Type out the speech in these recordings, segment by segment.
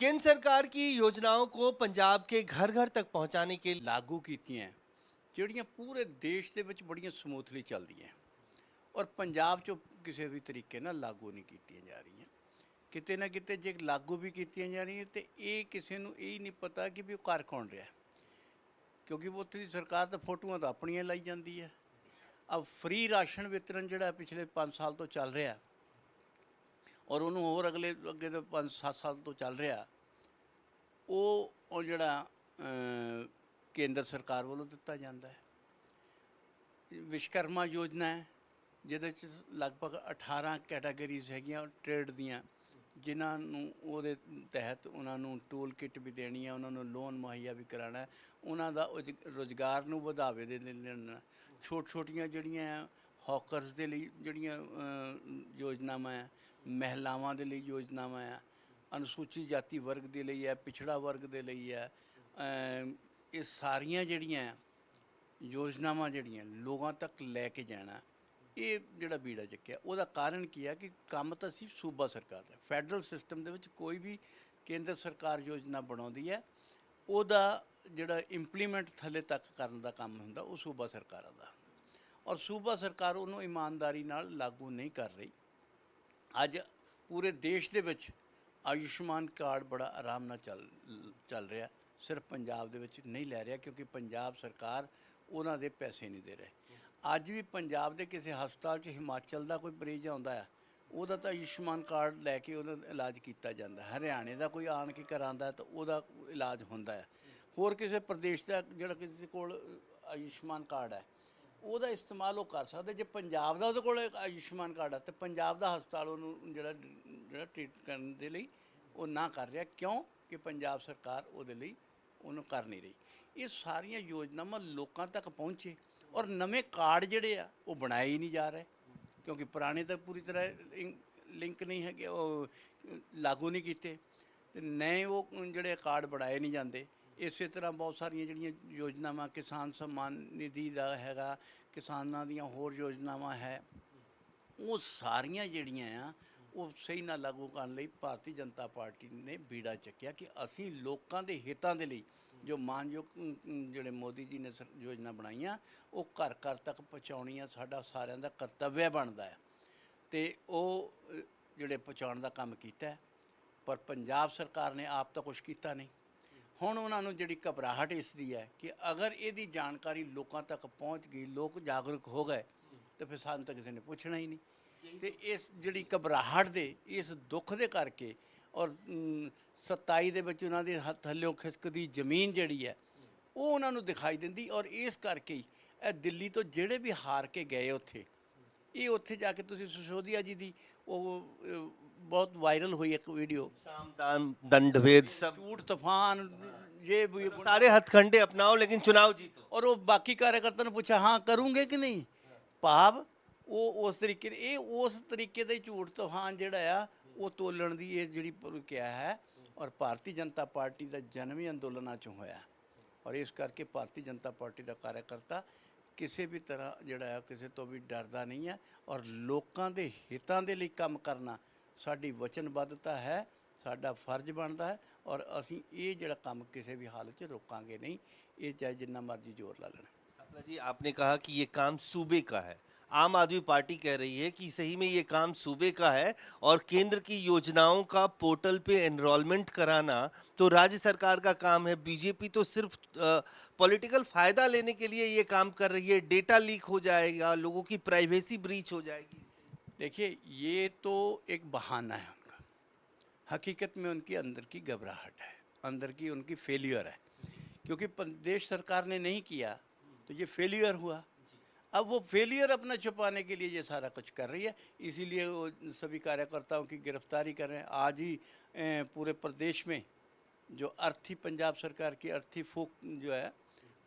केंद्र सरकार की योजनाओं को पंजाब के घर घर तक पहुंचाने के लिए ਲਾਗੂ ਕੀਤੀਆਂ ਜਿਹੜੀਆਂ ਪੂਰੇ ਦੇਸ਼ ਦੇ ਵਿੱਚ ਬੜੀਆਂ ਸਮੂਥਲੀ ਚੱਲਦੀਆਂ ਔਰ ਪੰਜਾਬ 'ਚ ਕਿਸੇ ਵੀ ਤਰੀਕੇ ਨਾਲ ਲਾਗੂ ਨਹੀਂ ਕੀਤੀਆਂ ਜਾ ਰਹੀਆਂ ਕਿਤੇ ਨਾ ਕਿਤੇ ਜੇ ਲਾਗੂ ਵੀ ਕੀਤੀਆਂ ਜਾ ਰਹੀਆਂ ਤੇ ਇਹ ਕਿਸੇ ਨੂੰ ਇਹ ਹੀ ਨਹੀਂ ਪਤਾ ਕਿ ਵੀ ਉਹ ਕਰ ਕੌਣ ਰਿਹਾ ਕਿਉਂਕਿ ਉੱਥੇ ਦੀ ਸਰਕਾਰ ਤਾਂ ਫੋਟੋਆਂ ਤਾਂ ਆਪਣੀਆਂ ਲਾਈ ਜਾਂਦੀ ਹੈ ਅਬ ਫ੍ਰੀ ਰਾਸ਼ਨ ਵਿਤਰਨ ਜਿਹੜਾ ਪਿਛਲੇ 5 ਸਾਲ ਤੋਂ ਚੱਲ ਰਿਹਾ ਔਰ ਉਹਨੂੰ ਹੋਰ ਅਗਲੇ, ਅੱਗੇ ਤੋਂ 5-7 ਸਾਲ ਤੋਂ ਚੱਲ ਰਿਹਾ, ਉਹ ਉਹ ਜਿਹੜਾ ਕੇਂਦਰ ਸਰਕਾਰ ਵੱਲੋਂ ਦਿੱਤਾ ਜਾਂਦਾ ਹੈ। ਵਿਸ਼ਕਰਮਾ ਯੋਜਨਾ ਹੈ, ਜਿਹਦੇ ਚ ਲਗਭਗ 18 ਕੈਟਾਗਰੀਜ਼ ਹੈਗੀਆਂ ਟ੍ਰੇਡ ਦੀਆਂ, ਜਿਨ੍ਹਾਂ ਨੂੰ ਉਹਦੇ ਤਹਿਤ ਉਹਨਾਂ ਨੂੰ ਟੂਲ ਕਿੱਟ ਵੀ ਦੇਣੀ ਹੈ, ਉਹਨਾਂ ਨੂੰ ਲੋਨ ਮੁਹੱਈਆ ਵੀ ਕਰਾਉਣਾ ਉਹਨਾਂ ਦਾ ਉਜ- ਰੁਜ਼ਗਾਰ ਨੂੰ ਵਧਾਵੇ ਦੇ ਦੇਣਾ। ਛੋਟ ਛੋਟੀਆਂ ਜਿਹੜੀਆਂ ਹੌਕਰਸ ਦੇ ਲਈ ਜਿਹੜੀਆਂ ਯੋਜਨਾਵਾਂ ਹੈ ਮਹਿਲਾਵਾਂ ਦੇ ਲਈ ਯੋਜਨਾਵਾਂ ਆ, ਅਨੁਸੂਚਿਤ ਜਾਤੀ ਵਰਗ ਦੇ ਲਈ ਹੈ ਪਿਛੜਾ ਵਰਗ ਦੇ ਲਈ ਹੈ ਇਹ ਸਾਰੀਆਂ ਜਿਹੜੀਆਂ ਯੋਜਨਾਵਾਂ ਜਿਹੜੀਆਂ, ਲੋਕਾਂ ਤੱਕ ਲੈ ਕੇ ਜਾਣਾ, ਇਹ ਜਿਹੜਾ ਬੀੜਾ ਚੱਕਿਆ, ਉਹਦਾ ਕਾਰਨ ਕੀ ਹੈ ਕਿ ਕੰਮ ਤਾਂ ਸੀ ਸੂਬਾ ਸਰਕਾਰ ਦਾ, ਫੈਡਰਲ ਸਿਸਟਮ ਦੇ ਵਿੱਚ ਕੋਈ ਵੀ ਕੇਂਦਰ ਸਰਕਾਰ ਯੋਜਨਾ ਬਣਾਉਂਦੀ ਹੈ ਉਹਦਾ ਜਿਹੜਾ ਇੰਪਲੀਮੈਂਟ ਥੱਲੇ ਤੱਕ ਕਰਨ ਦਾ ਕੰਮ ਹੁੰਦਾ, ਉਹ ਸੂਬਾ ਸਰਕਾਰਾਂ ਦਾ। ਔਰ ਸੂਬਾ ਸਰਕਾਰ ਉਹਨੂੰ ਇਮਾਨਦਾਰੀ ਨਾਲ ਲਾਗੂ ਨਹੀਂ ਕਰ ਰਹੀ। ਅੱਜ ਪੂਰੇ ਦੇਸ਼ ਦੇ ਵਿੱਚ ਆਯੁਸ਼ਮਾਨ ਕਾਰਡ ਬੜਾ ਆਰਾਮ ਨਾਲ ਚੱਲ ਚੱਲ ਰਿਹਾ। ਸਿਰਫ ਪੰਜਾਬ ਦੇ ਵਿੱਚ ਨਹੀਂ ਲੈ ਰਿਹਾ ਕਿਉਂਕਿ ਪੰਜਾਬ ਸਰਕਾਰ ਉਹਨਾਂ ਦੇ ਪੈਸੇ ਨਹੀਂ ਦੇ ਰਹੇ। ਅੱਜ ਵੀ ਪੰਜਾਬ ਦੇ ਕਿਸੇ ਹਸਪਤਾਲ 'ਚ ਹਿਮਾਚਲ ਦਾ ਕੋਈ ਮਰੀਜ਼ ਆਉਂਦਾ ਆ, ਉਹਦਾ ਤਾਂ ਆਯੁਸ਼ਮਾਨ ਕਾਰਡ ਲੈ ਕੇ ਉਹਨਾਂ ਦਾ ਇਲਾਜ ਕੀਤਾ ਜਾਂਦਾ। ਹਰਿਆਣੇ ਦਾ ਕੋਈ ਆਣ ਕੇ ਕਰਾਉਂਦਾ ਹੈ ਤਾਂ ਉਹਦਾ ਇਲਾਜ ਹੁੰਦਾ ਹੈ ਹੋਰ ਕਿਸੇ ਪ੍ਰਦੇਸ਼ ਦਾ ਜਿਹੜਾ ਕਿਸੇ ਕੋਲ ਆਯੁਸ਼ਮਾਨ ਕਾਰਡ ਹੈ ਉਹਦਾ ਇਸਤੇਮਾਲ ਉਹ ਕਰ ਸਕਦੇ, ਜੇ ਪੰਜਾਬ ਦਾ ਉਹਦੇ ਕੋਲ ਆਯੁਸ਼ਮਾਨ ਕਾਰਡ ਆ, ਤੇ ਪੰਜਾਬ ਦਾ ਹਸਪਤਾਲ ਉਹਨੂੰ ਜਿਹੜਾ ਜਿਹੜਾ ਟ੍ਰੀਟ ਕਰਨ ਦੇ ਲਈ ਉਹ ਨਾ ਕਰ ਰਿਹਾ, ਕਿਉਂ? ਕਿ ਪੰਜਾਬ ਸਰਕਾਰ ਉਹਦੇ ਲਈ ਉਹਨੂੰ ਕਰ ਨਹੀਂ ਰਹੀ। ਇਹ ਸਾਰੀਆਂ ਯੋਜਨਾਵਾਂ ਲੋਕਾਂ ਤੱਕ ਪਹੁੰਚੇ ਔਰ ਨਵੇਂ ਕਾਰਡ ਜਿਹੜੇ ਆ, ਉਹ ਬਣਾਏ ਹੀ ਨਹੀਂ ਜਾ ਰਹੇ, ਕਿਉਂਕਿ ਪੁਰਾਣੇ ਤਾਂ ਪੂਰੀ ਤਰ੍ਹਾਂ ਲਿੰਕ ਨਹੀਂ ਹੈਗੇ, ਉਹ ਲਾਗੂ ਨਹੀਂ ਕੀਤੇ, ਤੇ ਨਵੇਂ ਉਹ ਜਿਹੜੇ ਕਾਰਡ ਬਣਾਏ ਨਹੀਂ ਜਾਂਦੇ ਇਸੇ ਤਰ੍ਹਾਂ ਬਹੁਤ ਸਾਰੀਆਂ ਜਿਹੜੀਆਂ ਯੋਜਨਾਵਾਂ, ਕਿਸਾਨ ਸਨਮਾਨ ਨਿਧੀ ਦਾ ਹੈਗਾ, ਕਿਸਾਨਾਂ ਦੀਆਂ ਹੋਰ ਯੋਜਨਾਵਾਂ ਹੈ, ਉਹ ਸਾਰੀਆਂ ਜਿਹੜੀਆਂ ਆ, ਉਹ ਸਹੀ ਨਾਲ ਲਾਗੂ ਕਰਨ ਲਈ ਭਾਰਤੀ ਜਨਤਾ ਪਾਰਟੀ ਨੇ ਬੀੜਾ ਚੱਕਿਆ ਕਿ ਅਸੀਂ ਲੋਕਾਂ ਦੇ ਹਿੱਤਾਂ ਦੇ ਲਈ ਜੋ ਮਾਨਯੋਗ ਜਿਹੜੇ ਮੋਦੀ ਜੀ ਨੇ ਸਰ- ਯੋਜਨਾ ਬਣਾਈਆਂ, ਉਹ ਘਰ ਘਰ ਤੱਕ ਪਹੁੰਚਾਉਣੀਆਂ ਸਾਡਾ ਸਾਰਿਆਂ ਦਾ ਕਰਤੱਵ ਬਣਦਾ ਹੈ ਤੇ ਉਹ ਜਿਹੜੇ ਪਹੁੰਚਾਉਣ ਦਾ ਕੰਮ ਕੀਤਾ ਪਰ ਪੰਜਾਬ ਸਰਕਾਰ ਨੇ ਆਪ ਤਾਂ ਕੁਝ ਕੀਤਾ ਨਹੀਂ। ਹੁਣ ਉਹਨਾਂ ਨੂੰ ਜਿਹੜੀ ਘਬਰਾਹਟ ਇਸ ਦੀ ਹੈ ਕਿ ਅਗਰ ਇਹਦੀ ਜਾਣਕਾਰੀ ਲੋਕਾਂ ਤੱਕ ਪਹੁੰਚ ਗਈ ਲੋਕ ਜਾਗਰੂਕ ਹੋ ਗਏ ਤਾਂ ਫਿਰ ਸਾਨੂੰ ਤਾਂ ਕਿਸੇ ਨੇ ਪੁੱਛਣਾ ਹੀ ਨਹੀਂ। ਤੇ ਇਸ ਜਿਹੜੀ ਘਬਰਾਹਟ ਦੇ ਇਸ ਦੁੱਖ ਦੇ ਕਰਕੇ ਔਰ ਅਮ, 27 ਦੇ ਵਿੱਚ ਉਹਨਾਂ ਦੇ ਹੱਥ ਥੱਲਿਓਂ ਖਿਸਕਦੀ ਜ਼ਮੀਨ ਜਿਹੜੀ ਹੈ ਉਹ ਉਹਨਾਂ ਨੂੰ ਦਿਖਾਈ ਦਿੰਦੀ ਔਰ ਇਸ ਕਰਕੇ ਹੀ ਇਹ ਦਿੱਲੀ ਤੋਂ ਜਿਹੜੇ ਵੀ ਹਾਰ ਕੇ ਗਏ ਉੱਥੇ ਇਹ ਉੱਥੇ ਜਾ ਕੇ ਤੁਸੀਂ ਸੁਸ਼ੋਧਿਆ ਜੀ ਦੀ ਉਹ ਅ, ਬਹੁਤ ਵਾਇਰਲ ਹੋਈ ਇੱਕ ਵੀਡੀਓ साम दान दंड भेद सब ਝੂਠ ਤੂਫਾਨ ਇਹ ਵੀ सारे हथकंडे अपनाओ लेकिन चुनाव जीतो ਔਰ ਉਹ ਬਾਕੀ ਕਾਰਜਕਰਤਾ ਨੂੰ ਪੁੱਛਿਆ ਹਾਂ ਕਰੂੰਗੇ ਕਿ ਨਹੀਂ ਭਾਵ ਉਹ ਉਸ ਤਰੀਕੇ ਦੇ- ਇਹ ਉਸ ਤਰੀਕੇ ਦੇ ਝੂਠ ਤੂਫਾਨ ਜਿਹੜਾ ਆ ਉਹ ਤੋਲਣ ਦੀ ਇਹ ਜਿਹੜੀ ਪ੍ਰਕਿਰਿਆ ਹੈ ਔਰ ਭਾਰਤੀ ਜਨਤਾ ਪਾਰਟੀ ਦਾ ਜਨਮ ਹੀ ਅੰਦੋਲਨਾਂ ਚੋਂ ਹੋਇਆ ਔਰ ਇਸ ਕਰਕੇ ਭਾਰਤੀ ਜਨਤਾ ਪਾਰਟੀ ਦਾ ਕਾਰਜਕਰਤਾ ਕਿਸੇ ਵੀ ਤਰ੍ਹਾਂ ਜਿਹੜਾ ਹੈ ਕਿਸੇ ਤੋਂ ਵੀ ਡਰਦਾ ਨਹੀਂ ਹੈ ਔਰ ਲੋਕਾਂ ਦੇ ਹਿੱਤਾਂ ਦੇ ਲਈ ਕੰਮ ਕਰਨਾ ਸਾਡੀ ਵਚਨਬੱਧਤਾ ਹੈ ਸਾਡਾ ਫਰਜ਼ ਬਣਦਾ ਹੈ ਔਰ ਅਸੀਂ ਇਹ ਜਿਹੜਾ ਕੰਮ ਕਿਸੇ ਵੀ ਹਾਲਤ 'ਚ ਰੋਕਾਂਗੇ ਨਹੀਂ ਇਹ ਚਾਹੇ ਜਿੰਨਾ ਮਰਜ਼ੀ ਜ਼ੋਰ ਲਾ ਲੈਣ सपना जी आपने कहा कि ये काम सूबे का है आम आदमी पार्टी कह रही है कि सही में ये काम सूबे का है और केंद्र की योजनाओं का पोर्टल पे एनरोलमेंट कराना तो राज्य सरकार का काम है बीजेपी तो सिर्फ पॉलिटिकल फायदा लेने के लिए ये काम कर रही है डेटा लीक हो जाएगा लोगों की प्राइवेसी ब्रीच हो जाएगी देखिए, ये तो एक बहाना है उनका। हकीकत में उनकी अंदर की घबराहट है, अंदर की उनकी फेलियर है। क्योंकि प्रदेश सरकार ने नहीं किया तो ये फेलियर हुआ। अब वो फेलियर अपना छुपाने के लिए ये सारा कुछ कर रही है। इसीलिए वो सभी कार्यकर्ताओं की गिरफ्तारी कर रहे हैं। आज ही पूरे प्रदेश में जो अर्थी, पंजाब सरकार की अर्थी फूक जो है,